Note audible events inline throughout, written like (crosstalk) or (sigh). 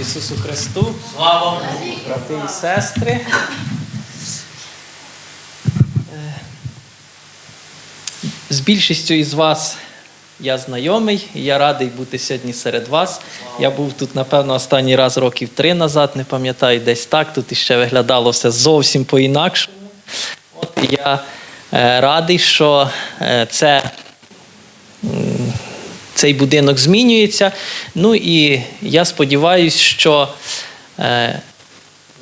Ісусу Христу, Слава брати і сестри. Е, З більшістю із вас я знайомий, і я радий бути сьогодні серед вас. Я був тут, напевно, останній раз років три назад, не пам'ятаю, десь так. Тут іще виглядало все зовсім по-інакшому. От я е, радий, що е, це цей будинок змінюється. Ну і я сподіваюся, що е,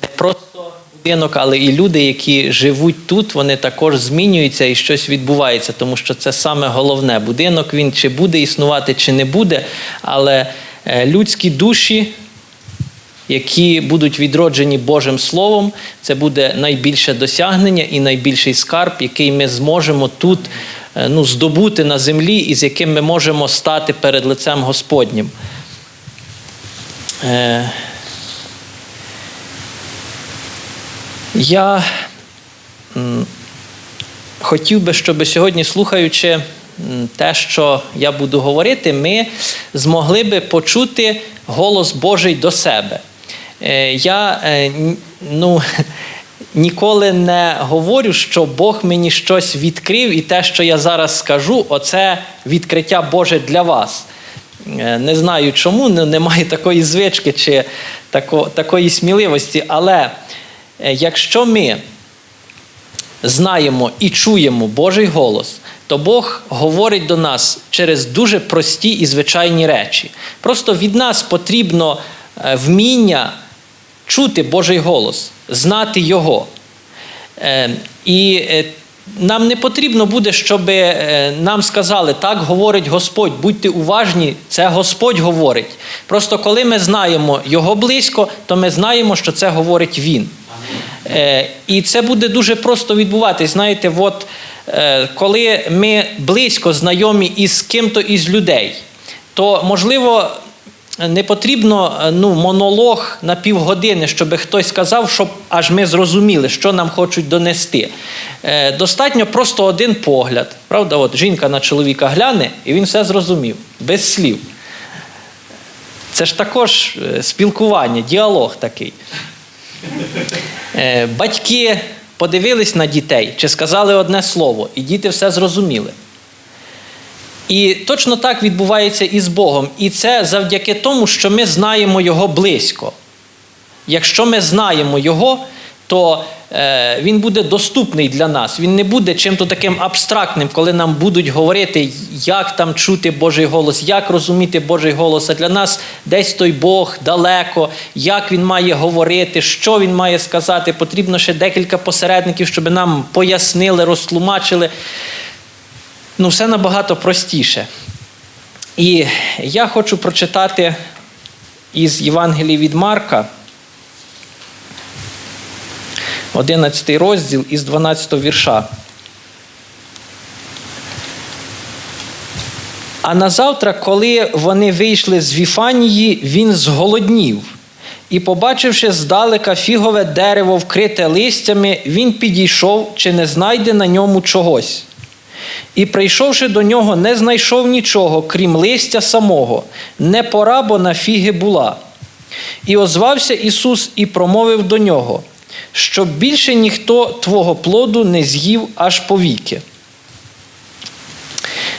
не просто будинок, але і люди, які живуть тут, вони також змінюються і щось відбувається, тому що це саме головне. Будинок він чи буде існувати, чи не буде, але е, людські душі. Які будуть відроджені Божим Словом, це буде найбільше досягнення і найбільший скарб, який ми зможемо тут ну, здобути на землі, і з яким ми можемо стати перед лицем Господнім. Е, Я хотів би, щоб сьогодні, слухаючи те, що я буду говорити, ми змогли би почути голос Божий до себе. Е, Я е, ну, (laughs) ніколи не говорю, що Бог мені щось відкрив, і те, що я зараз скажу, оце відкриття Боже для вас. Е, Не знаю чому, немає такої звички чи тако, такої сміливості, але е, якщо ми знаємо і чуємо Божий голос, то Бог говорить до нас через дуже прості і звичайні речі. Просто від нас потрібно е, вміння чути Божий голос, знати Його. Е, І е, нам не потрібно буде, щоб е, нам сказали, так говорить Господь, будьте уважні, це Господь говорить. Просто коли ми знаємо Його близько, то ми знаємо, що це говорить Він. І це буде дуже просто відбуватись. Знаєте, от коли ми близько знайомі із ким-то із людей, то можливо. Не потрібно е, ну, монолог на півгодини, щоб хтось сказав, щоб аж ми зрозуміли, що нам хочуть донести. Е, достатньо просто один погляд. Правда, от жінка на чоловіка гляне, і він все зрозумів, без слів. Це ж також е, спілкування, діалог такий. Батьки подивились на дітей чи сказали одне слово, і діти все зрозуміли. І точно так відбувається і з Богом. І це завдяки тому, що ми знаємо Його близько. Якщо ми знаємо Його, то е, Він буде доступний для нас. Він не буде чим-то таким абстрактним, коли нам будуть говорити, як там чути Божий голос, як розуміти Божий голос. А для нас десь той Бог далеко, як він має говорити, що він має сказати. Потрібно ще декілька посередників, щоб нам пояснили, розтлумачили. Ну, все набагато простіше. І я хочу прочитати із Євангелії від Марка, 11 розділ із 12 вірша. А назавтра, коли вони вийшли з Віфанії, він зголоднів. І, побачивши здалека фігове дерево, вкрите листями, він підійшов, чи не знайде на ньому чогось. І, прийшовши до нього, не знайшов нічого, крім листя самого, не пора, бо на фіги була. І озвався Ісус і промовив до нього, щоб більше ніхто твого плоду не з'їв аж повіки.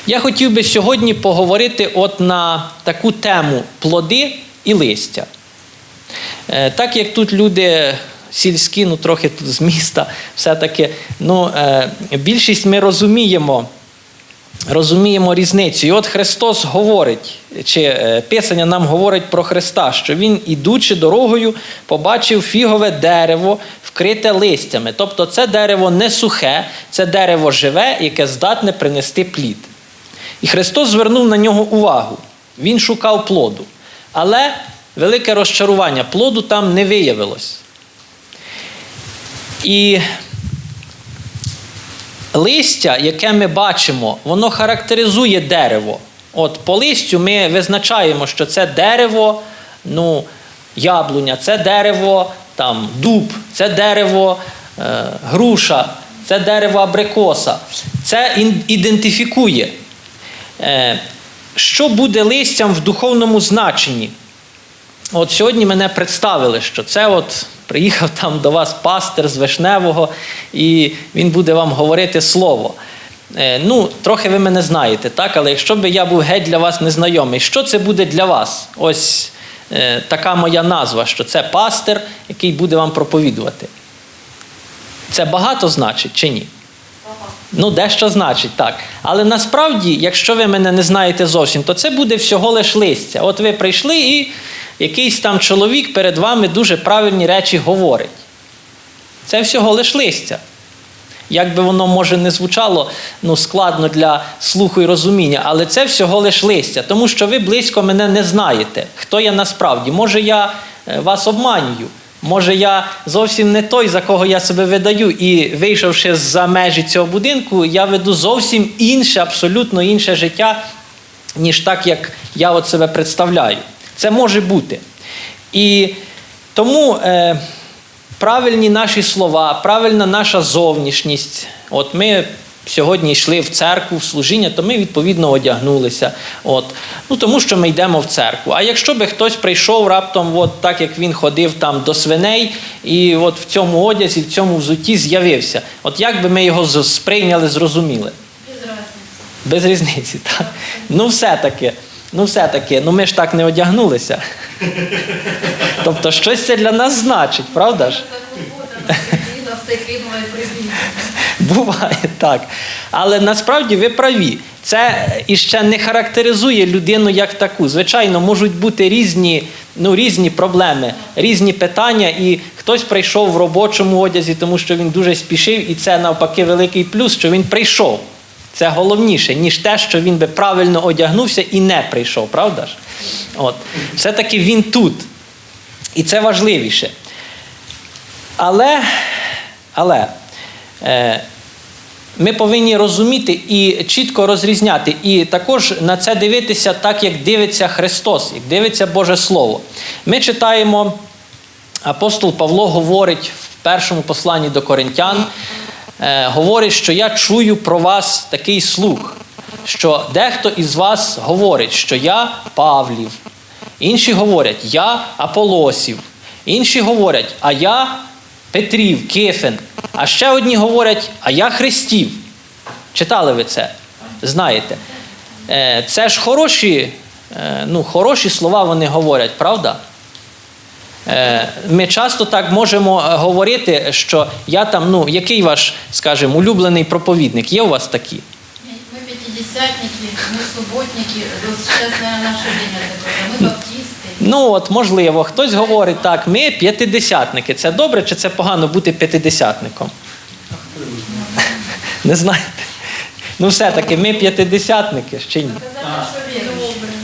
Я хотів би сьогодні поговорити от на таку тему плоди і листя. Е, Так як тут люди сільські, ну трохи тут з міста, все-таки ну, е, більшість ми розуміємо, розуміємо різницю. І от Христос говорить, чи е, Писання нам говорить про Христа, що Він, ідучи дорогою, побачив фігове дерево, вкрите листями. Тобто це дерево не сухе, це дерево живе, яке здатне принести плід. І Христос звернув на нього увагу. Він шукав плоду. Але велике розчарування, плоду там не виявилось. І листя, яке ми бачимо, воно характеризує дерево. От по листю ми визначаємо, що це дерево, ну, яблуня, це дерево, там, дуб, це дерево, е, груша, це дерево абрикоса. Це ідентифікує, е, що буде листям в духовному значенні. От сьогодні мене представили, що це от приїхав там до вас пастир з Вишневого, і він буде вам говорити слово. Е, Ну, трохи ви мене знаєте, так? Але якщо б я був геть для вас незнайомий, що це буде для вас? Ось е, така моя назва, що це пастир, який буде вам проповідувати. Це багато значить чи ні? Ну, дещо значить, так. Але насправді, якщо ви мене не знаєте зовсім, то це буде всього лиш листя. От ви прийшли і якийсь там чоловік перед вами дуже правильні речі говорить. Це всього лиш листя. Як би воно може не звучало ну, складно для слуху і розуміння, але це всього лиш листя, тому що ви близько мене не знаєте, хто я насправді. Може, я е, вас обманюю, може, я зовсім не той, за кого я себе видаю, і вийшовши за межі цього будинку, я веду зовсім інше, абсолютно інше життя, ніж так, як я от себе представляю. Це може бути. І тому. Е, правильні наші слова, правильна наша зовнішність. От ми сьогодні йшли в церкву, в служіння, то ми відповідно одягнулися. От. Ну, тому що ми йдемо в церкву. А якщо би хтось прийшов раптом, от так як він ходив там до свиней, і от в цьому одязі, в цьому взутті з'явився, от як би ми його сприйняли, зрозуміли? Без разницы. Без різниці, так. Ну, все-таки, ну, все-таки, ну ми ж так не одягнулися. Тобто, щось це для нас значить, правда ж? Буває так. Але насправді ви праві. Це іще не характеризує людину як таку. Звичайно, можуть бути різні, ну, різні проблеми, різні питання, і хтось прийшов в робочому одязі, тому що він дуже спішив, і це навпаки великий плюс, що він прийшов. Це головніше, ніж те, що він би правильно одягнувся і не прийшов, правда ж? От. Все-таки він тут. І це важливіше. Але, але е, ми повинні розуміти і чітко розрізняти, і також на це дивитися так, як дивиться Христос, як дивиться Боже Слово. Ми читаємо, апостол Павло говорить в першому посланні до Коринтян, говорить, що я чую про вас такий слух, що дехто із вас говорить, що я Павлів, інші говорять, я Аполосів, інші говорять, а я Петрів, Кифен. А ще одні говорять, а я Христів. Читали ви це? Знаєте. Е, Це ж хороші, е, ну, хороші слова вони говорять, правда? Е, Ми часто так можемо е, говорити, що я там, ну, який ваш, скажімо, улюблений проповідник? Є у вас такі? Мы пятидесятники, мы субботники. Вот сейчас, наверное, наше время такое. Мы баптисты. Ну, от, можливо, хтось говорить так, ми п'ятидесятники. Це добре чи це погано бути п'ятидесятником? (laughs) Не знаєте? Ну, все-таки ми п'ятидесятники чи ні?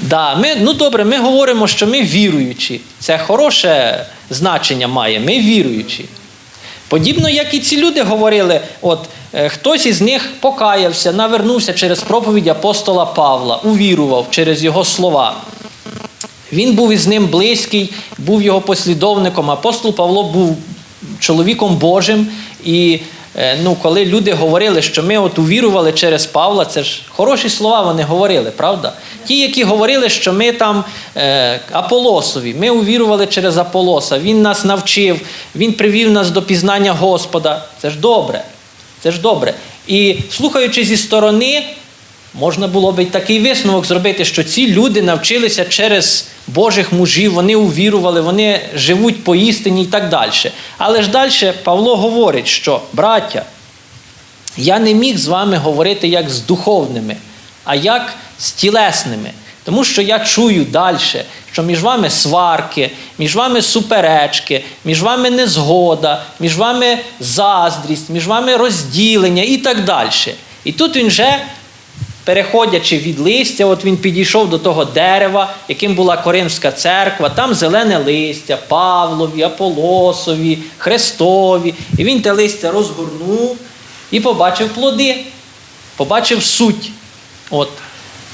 Да, ми, ну добре, ми говоримо, що ми віруючі. Це хороше значення має. Ми віруючі. Подібно, як і ці люди говорили, от е, хтось із них покаявся, навернувся через проповідь апостола Павла, увірував через його слова. Він був із ним близький, був його послідовником. Апостол Павло був чоловіком Божим. І ну, коли люди говорили, що ми от увірували через Павла, це ж хороші слова вони говорили, правда? Ті, які говорили, що ми там е, Аполосові, ми увірували через Аполоса, він нас навчив, він привів нас до пізнання Господа. Це ж добре. Це ж добре. І слухаючи зі сторони, Можна було б і такий висновок зробити, що ці люди навчилися через Божих мужів, вони увірували, вони живуть по істині і так далі. Але ж далі Павло говорить, що браття, я не міг з вами говорити як з духовними, а як з тілесними. Тому що я чую далі, що між вами сварки, між вами суперечки, між вами незгода, між вами заздрість, між вами розділення і так далі. І тут він вже переходячи від листя, от він підійшов до того дерева, яким була Коринфська церква, там зелене листя, Павлові, Аполосові, Христові. І він те листя розгорнув і побачив плоди, побачив суть, от,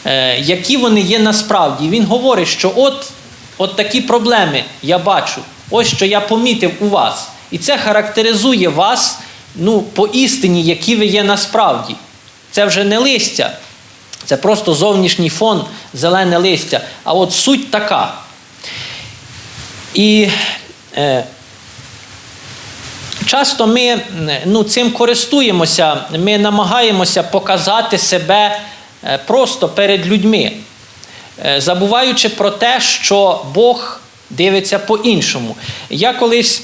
е, які вони є насправді. Він говорить, що от, от такі проблеми я бачу, ось що я помітив у вас. І це характеризує вас ну, по істині, які ви є насправді. Це вже не листя, це просто зовнішній фон, зелене листя. А от суть така. І е, часто ми ну, цим користуємося, ми намагаємося показати себе е, просто перед людьми, е, забуваючи про те, що Бог дивиться по-іншому. Я колись.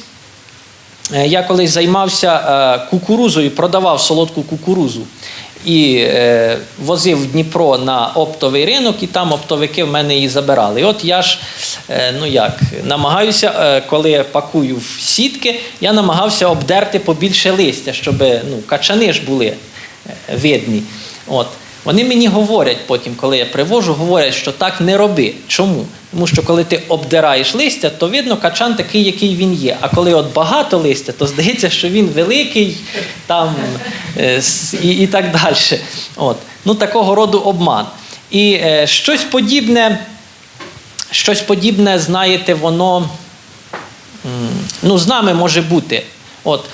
Е, Я колись займався е, кукурузою, продавав солодку кукурузу і е, возив Дніпро на оптовий ринок, і там оптовики в мене її забирали. І от я ж е, ну як, намагаюся, е, коли я пакую в сітки, я намагався обдерти побільше листя, щоб ну, качани ж були е, видні. От. Вони мені говорять потім, коли я привожу, говорять, що так не роби. Чому? Тому що коли ти обдираєш листя, то видно качан такий, який він є. А коли от багато листя, то здається, що він великий там, е, і, і так далі. От. Ну, такого роду обман. І е, щось подібне, щось подібне, знаєте, воно ну, з нами може бути. От,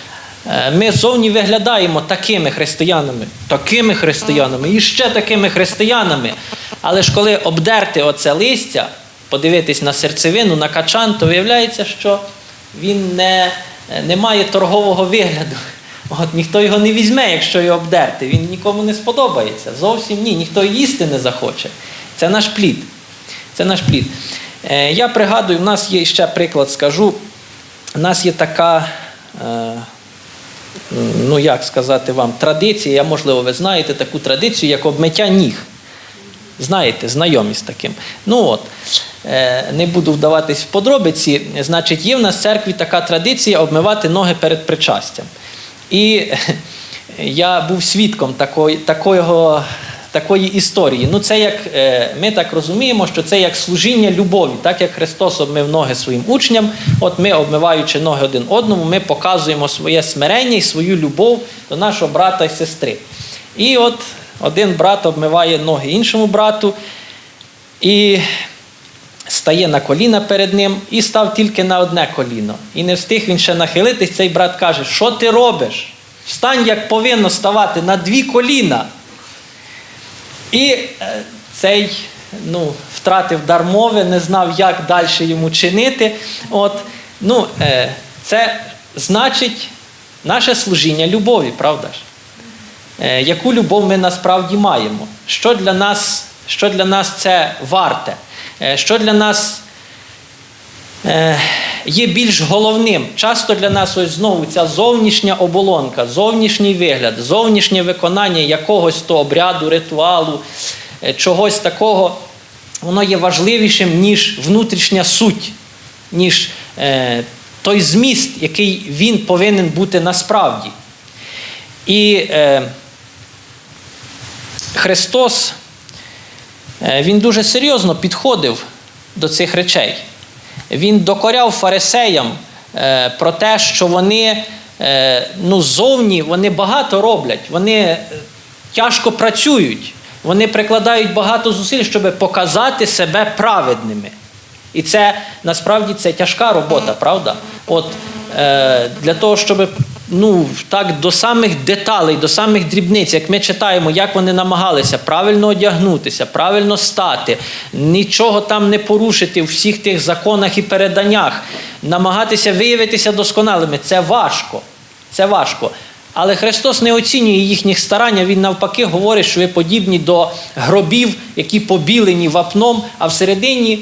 ми зовні виглядаємо такими християнами, такими християнами і ще такими християнами. Але ж коли обдерти оце листя, подивитись на серцевину, на качан, то виявляється, що він не, не має торгового вигляду. От, ніхто його не візьме, якщо його обдерти. Він нікому не сподобається. Зовсім ні, ніхто їсти не захоче. Це наш плід. Це наш плід. Е, я пригадую, в нас є ще приклад, скажу. У нас є така, е, ну як сказати вам, традиція, я, можливо, ви знаєте таку традицію, як обмиття ніг. Знаєте, знайомі з таким. Ну от, е, не буду вдаватись в подробиці. Значить, є в нас в церкві така традиція обмивати ноги перед причастям. І я був свідком такої, такого, такої історії. Ну, це як е, ми так розуміємо, що це як служіння любові, так як Христос обмив ноги своїм учням. От ми, обмиваючи ноги один одному, ми показуємо своє смирення і свою любов до нашого брата і сестри. І от один брат обмиває ноги іншому брату. І стає на коліна перед ним і став тільки на одне коліно. І не встиг він ще нахилитись. Цей брат каже: Що ти робиш? Встань, як повинно ставати на дві коліна. І е, цей ну, втратив дар мови, не знав, як далі йому чинити. От, ну, е, це значить наше служіння любові, правда ж? Е, яку любов ми насправді маємо? Що для нас, що для нас це варте? Що для нас є більш головним? Часто для нас ось знову ця зовнішня оболонка, зовнішній вигляд, зовнішнє виконання якогось то обряду, ритуалу, е, чогось такого, воно є важливішим, ніж внутрішня суть, ніж е, той зміст, який він повинен бути насправді. І е, Христос е, Він дуже серйозно підходив до цих речей. Він докоряв фарисеям е, про те, що вони е, ну, зовні вони багато роблять, вони тяжко працюють, вони прикладають багато зусиль, щоб показати себе праведними. І це насправді це тяжка робота, правда? От е, для того, щоб ну, так до самих деталей, до самих дрібниць, як ми читаємо, як вони намагалися правильно одягнутися, правильно стати, нічого там не порушити в всіх тих законах і переданнях, намагатися виявитися досконалими, це важко. Це важко. Але Христос не оцінює їхніх старання, Він навпаки говорить, що ви подібні до гробів, які побілені вапном, а всередині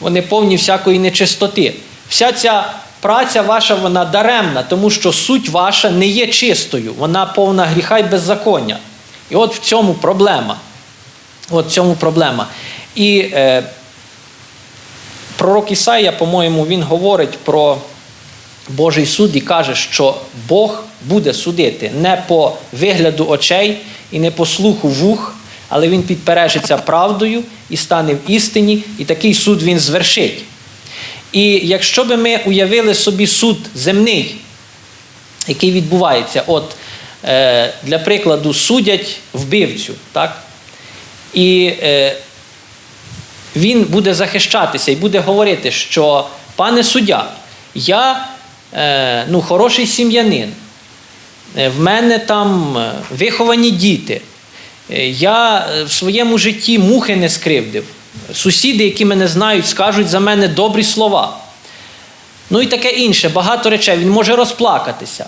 вони повні всякої нечистоти. Вся ця праця ваша вона даремна, тому що суть ваша не є чистою, вона повна гріха й беззаконня. І от в цьому проблема. От в цьому проблема. І е, пророк Ісая, по-моєму, він говорить про Божий суд і каже, що Бог буде судити не по вигляду очей і не по слуху вух, але він підпережиться правдою і стане в істині, і такий суд він звершить. І якщо би ми уявили собі суд земний, який відбувається, от е, для прикладу, судять вбивцю, так? І е, він буде захищатися і буде говорити, що пане суддя, я е, ну, хороший сім'янин, е, в мене там е, виховані діти. Е, Я в своєму житті мухи не скривдив. Сусіди, які мене знають, скажуть за мене добрі слова. Ну і таке інше, багато речей. Він може розплакатися.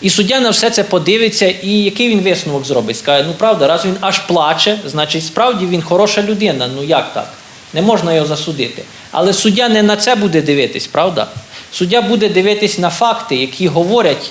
І суддя на все це подивиться, і який він висновок зробить? Скаже, ну правда, раз він аж плаче, значить справді він хороша людина. Ну як так? Не можна його засудити. Але суддя не на це буде дивитись, правда? Суддя буде дивитись на факти, які говорять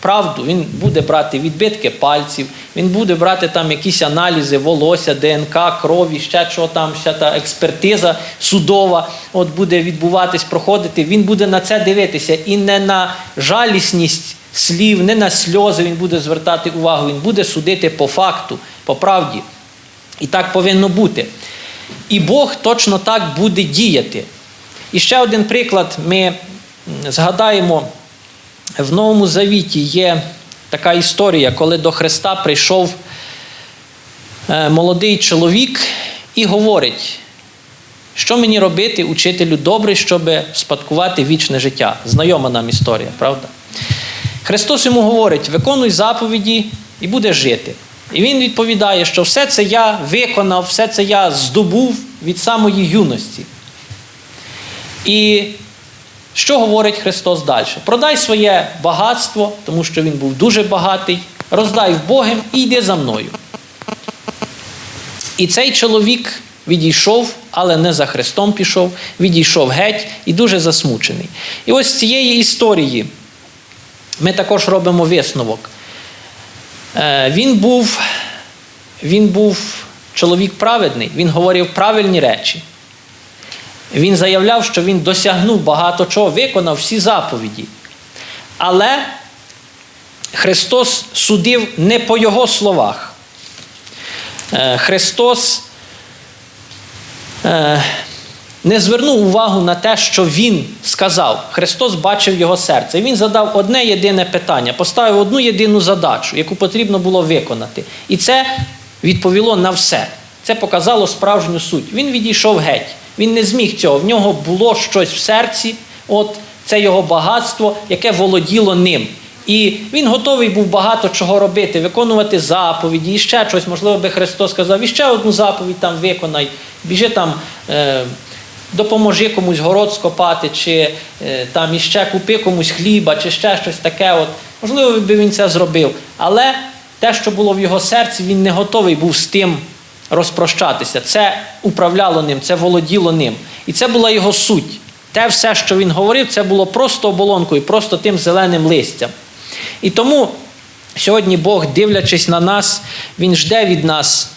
правду. Він буде брати відбитки пальців, він буде брати там якісь аналізи, волосся, ДНК, крові, ще що там, ще та експертиза судова от буде відбуватись, проходити. Він буде на це дивитися і не на жалісність слів, не на сльози він буде звертати увагу. Він буде судити по факту, по правді. І так повинно бути. І Бог точно так буде діяти. І ще один приклад ми згадаємо, в Новому Завіті є така історія, коли до Христа прийшов е, молодий чоловік і говорить, що мені робити, учителю добрий, щоб спадкувати вічне життя. Знайома нам історія, правда? Христос йому говорить: виконуй заповіді і будеш жити. І він відповідає, що все це я виконав, все це я здобув від самої юності. І що говорить Христос далі? Продай своє багатство, тому що він був дуже багатий, роздай в Богом і йди за мною. І цей чоловік відійшов, але не за Христом пішов, відійшов геть і дуже засмучений. І ось з цієї історії ми також робимо висновок. Е, Він був, він був чоловік праведний, він говорив правильні речі. Він заявляв, що він досягнув багато чого, виконав всі заповіді. Але Христос судив не по його словах. Е, Христос е, не звернув увагу на те, що Він сказав. Христос бачив його серце. Він задав одне єдине питання, поставив одну єдину задачу, яку потрібно було виконати. І це відповіло на все. Це показало справжню суть. Він відійшов геть. Він не зміг цього. В нього було щось в серці, от це його багатство, яке володіло ним. І він готовий був багато чого робити, виконувати заповіді, і ще щось. Можливо, би Христос сказав, і ще одну заповідь там виконай, біжи там, е, допоможи комусь город скопати, чи е, там іще купи комусь хліба, чи ще щось таке. От. Можливо, би він це зробив. Але те, що було в його серці, він не готовий був з тим розпрощатися. Це управляло ним, це володіло ним. І це була його суть. Те все, що він говорив, це було просто оболонкою, просто тим зеленим листям. І тому сьогодні Бог, дивлячись на нас, Він жде від нас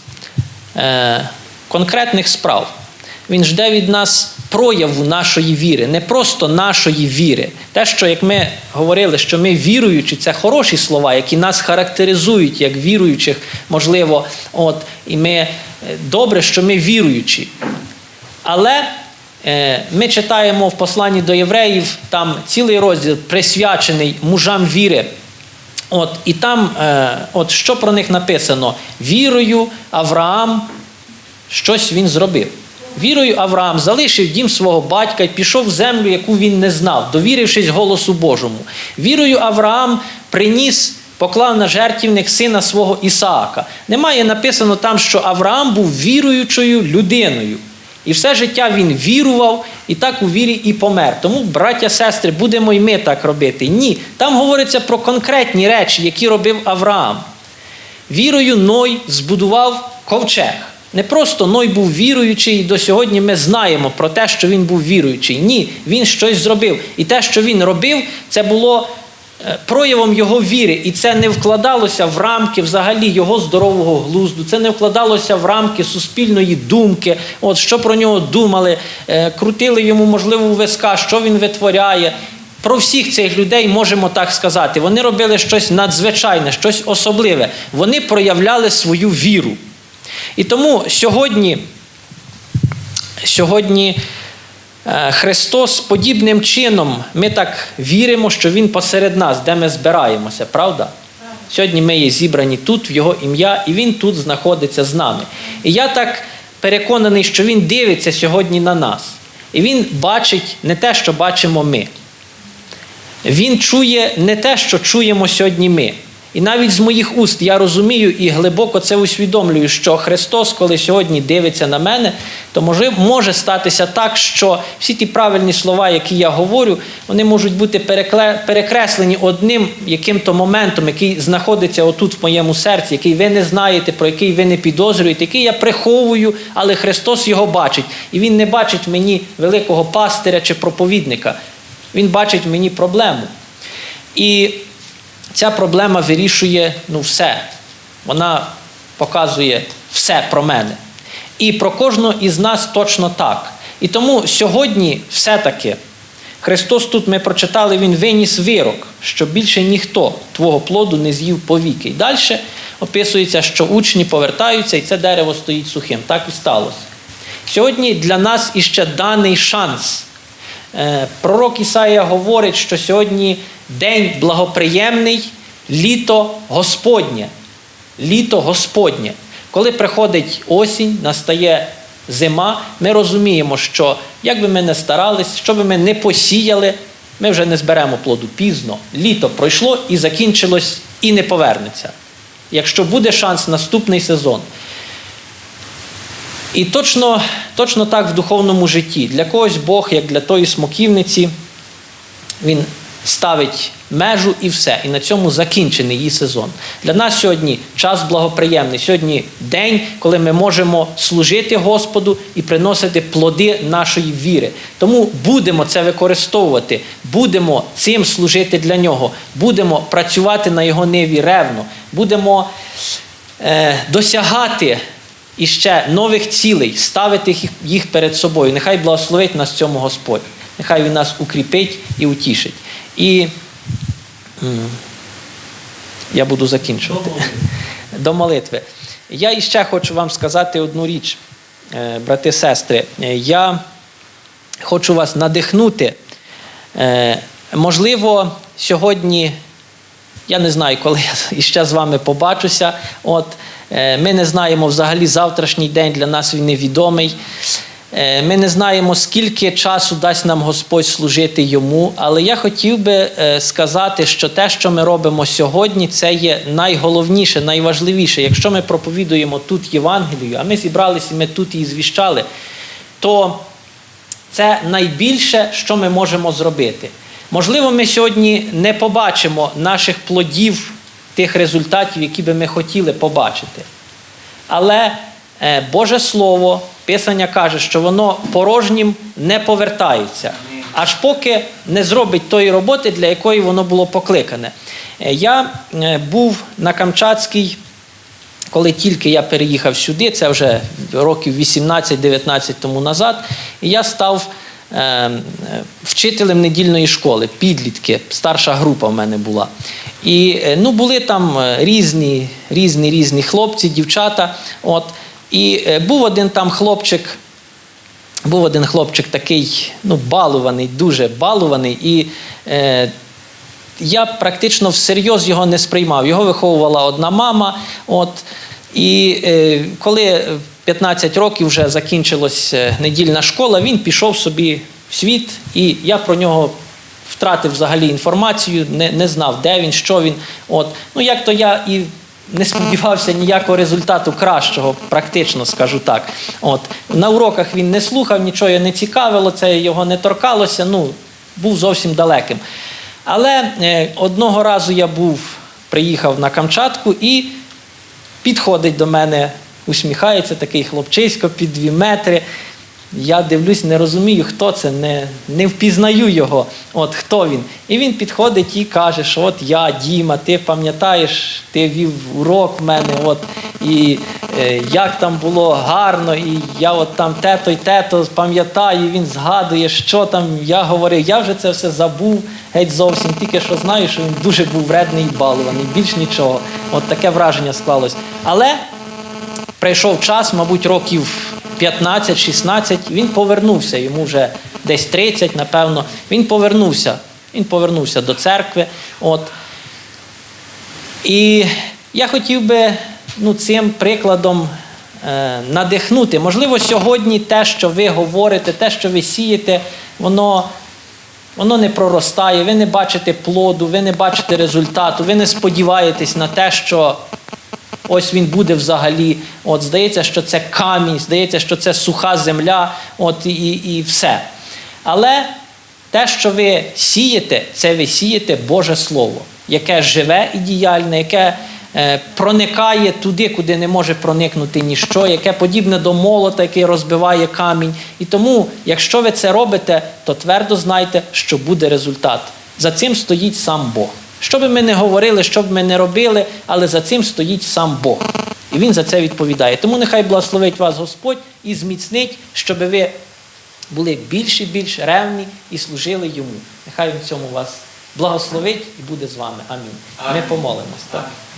е, конкретних справ. Він жде від нас прояву нашої віри, не просто нашої віри. Те, що, як ми говорили, що ми віруючі, це хороші слова, які нас характеризують як віруючих, можливо, от, і ми е, добре, що ми віруючі. Але е, ми читаємо в посланні до євреїв, там цілий розділ присвячений мужам віри. От, і там, е, от що про них написано? Вірою Авраам щось він зробив. Вірою Авраам залишив дім свого батька і пішов в землю, яку він не знав, довірившись голосу Божому. Вірою Авраам приніс, поклав на жертівник сина свого Ісаака. Немає написано там, що Авраам був віруючою людиною. І все життя він вірував, і так у вірі і помер. Тому, браття, сестри, будемо й ми так робити. Ні. Там говориться про конкретні речі, які робив Авраам. Вірою Ной збудував ковчег. Не просто Ной був віруючий, і до сьогодні ми знаємо про те, що він був віруючий. Ні, він щось зробив. І те, що він робив, це було е, проявом його віри. І це не вкладалося в рамки взагалі його здорового глузду, це не вкладалося в рамки суспільної думки, от що про нього думали, е, крутили йому, можливо, у виска, що він витворяє. Про всіх цих людей можемо так сказати. Вони робили щось надзвичайне, щось особливе. Вони проявляли свою віру. І тому сьогодні, сьогодні е, Христос подібним чином, ми так віримо, що Він посеред нас, де ми збираємося, правда? Сьогодні ми є зібрані тут, в Його ім'я, і Він тут знаходиться з нами. І я так переконаний, що Він дивиться сьогодні на нас. І Він бачить не те, що бачимо ми. Він чує не те, що чуємо сьогодні ми. І навіть з моїх уст я розумію і глибоко це усвідомлюю, що Христос, коли сьогодні дивиться на мене, то може, може статися так, що всі ті правильні слова, які я говорю, вони можуть бути перекреслені одним яким-то моментом, який знаходиться отут в моєму серці, який ви не знаєте, про який ви не підозрюєте, який я приховую, але Христос його бачить. І Він не бачить мені великого пастиря чи проповідника. Він бачить мені проблему. І ця проблема вирішує ну, все. Вона показує все про мене. І про кожного із нас точно так. І тому сьогодні все-таки Христос тут ми прочитали, Він виніс вирок, що більше ніхто твого плоду не з'їв повіки. І далі описується, що учні повертаються, і це дерево стоїть сухим. Так і сталося. Сьогодні для нас іще даний шанс. Е, Пророк Ісаїя говорить, що сьогодні день благоприємний, літо Господнє. Літо Господнє. Коли приходить осінь, настає зима, ми розуміємо, що як би ми не старались, що би ми не посіяли, ми вже не зберемо плоду пізно. Літо пройшло і закінчилось, і не повернеться. Якщо буде шанс наступний сезон. І точно, точно так в духовному житті. Для когось Бог, як для тої смоківниці, він ставить межу і все. І на цьому закінчений її сезон. Для нас сьогодні час благоприємний. Сьогодні день, коли ми можемо служити Господу і приносити плоди нашої віри. Тому будемо це використовувати, будемо цим служити для нього, будемо працювати на його ниві ревно, будемо е, досягати іще нових цілей, ставити їх- перед собою. Нехай благословить нас цьому Господь. Нехай Він нас укріпить і утішить. І я буду закінчувати. До молитви. Я іще хочу вам сказати одну річ, е, брати сестри. Е, Я хочу вас надихнути. Е, Можливо, сьогодні я не знаю, коли я (laughs) іще з вами побачуся. От, ми не знаємо взагалі завтрашній день для нас він невідомий. Е, Ми не знаємо, скільки часу дасть нам Господь служити йому, але я хотів би е, сказати, що те, що ми робимо сьогодні, це є найголовніше, найважливіше. Якщо ми проповідуємо тут Євангелію, а ми зібралися, і ми тут її звіщали, то це найбільше, що ми можемо зробити. Можливо, ми сьогодні не побачимо наших плодів, тих результатів, які би ми хотіли побачити. Але е, Боже Слово, Писання каже, що воно порожнім не повертається, аж поки не зробить тої роботи, для якої воно було покликане. Е, Я е, був на Камчатській коли тільки я переїхав сюди, це вже років 18-19 тому назад, і я став вчителем недільної школи, підлітки, старша група в мене була. І е, ну, були там е, різні, різні, різні хлопці, дівчата. От, і е, був один там хлопчик, був один хлопчик такий, ну, балуваний, дуже балуваний. І е, я практично всерйоз його не сприймав. Його виховувала одна мама. От, і е, коли 15 років вже закінчилась е, недільна школа, він пішов собі в світ, і я про нього втратив взагалі інформацію, не, не знав, де він, що він. От. Ну, як то я і не сподівався ніякого результату кращого, практично скажу так. От. На уроках він не слухав, нічого не цікавило, це його не торкалося, ну, був зовсім далеким. Але е, одного разу я був, приїхав на Камчатку і підходить до мене, усміхається такий хлопчисько під дві метри. Я дивлюсь, не розумію, хто це, не, не впізнаю його, от хто він. І він підходить і каже, що от я, Діма, ти пам'ятаєш, ти вів урок в мене, от, і е, як там було гарно, і я от там тето й тето пам'ятаю, і він згадує, що там я говорив. Я вже це все забув геть зовсім, тільки що знаю, що він дуже був вредний і балуваний, більш нічого. От таке враження склалось. Але прийшов час, мабуть, років 15-16, він повернувся, йому вже десь 30, напевно. Він повернувся. Він повернувся до церкви. От. І я хотів би ну, цим прикладом е, надихнути. Можливо, сьогодні те, що ви говорите, те, що ви сієте, воно воно не проростає, ви не бачите плоду, ви не бачите результату, ви не сподіваєтесь на те, що ось він буде взагалі. От здається, що це камінь, здається, що це суха земля, от і, і все. Але те, що ви сієте, це ви сієте Боже Слово, яке живе і діяльне, яке е, проникає туди, куди не може проникнути ніщо, яке подібне до молота, який розбиває камінь. І тому, якщо ви це робите, то твердо знайте, що буде результат. За цим стоїть сам Бог. Що би ми не говорили, що б ми не робили, але за цим стоїть сам Бог. І Він за це відповідає. Тому нехай благословить вас Господь і зміцнить, щоб ви були більш і більш ревні і служили йому. Нехай він цьому вас благословить і буде з вами. Амінь. Ми помолимось. Так. Амінь.